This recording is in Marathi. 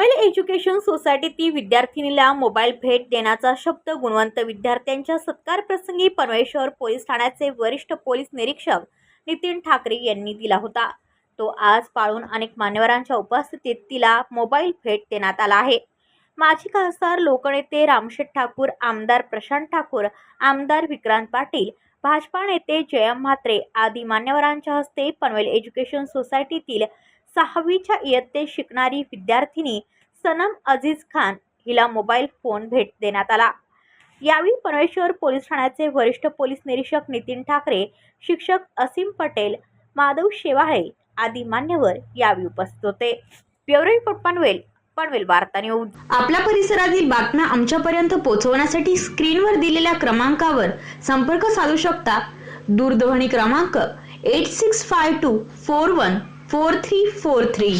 पनवेल एज्युकेशन सोसायटीतील विद्यार्थिनीला मोबाईल भेट देण्याचा शब्द गुणवंत विद्यार्थ्यांच्या सत्कारप्रसंगी पनवेल शहर पोलीस ठाण्याचे वरिष्ठ पोलीस निरीक्षक नितीन ठाकरे यांनी दिला होता. तो आज पाळून अनेक मान्यवरांच्या उपस्थितीत तिला मोबाईल भेट देण्यात आला आहे. माजी खासदार लोकनेते रामशेठ ठाकूर आमदार प्रशांत ठाकूर आमदार विक्रांत पाटील भाजपा नेते जयम म्हात्रे आदी मान्यवरांच्या हस्ते पनवेल एज्युकेशन सोसायटीतील सहावीच्या इयत्तेत शिकणारी विद्यार्थिनी सनम अजीज खान हिला मोबाईल फोन भेट देण्यात आला. यावेळी परमेश्वर पोलीस ठाण्याचे वरिष्ठ पोलीस निरीक्षक नितीन ठाकरे शिक्षक असीम पटेल माधव शेवाळे आदी मान्यवर यावेळी उपस्थित होते. ब्युरो पनवेल पनवेल वार्ता न्यूज. आपल्या परिसरातील बातम्या आमच्यापर्यंत पोहोचवण्यासाठी स्क्रीनवर दिलेल्या क्रमांकावर संपर्क साधू शकता. दूरध्वनी क्रमांक eight six five two four one four three four three.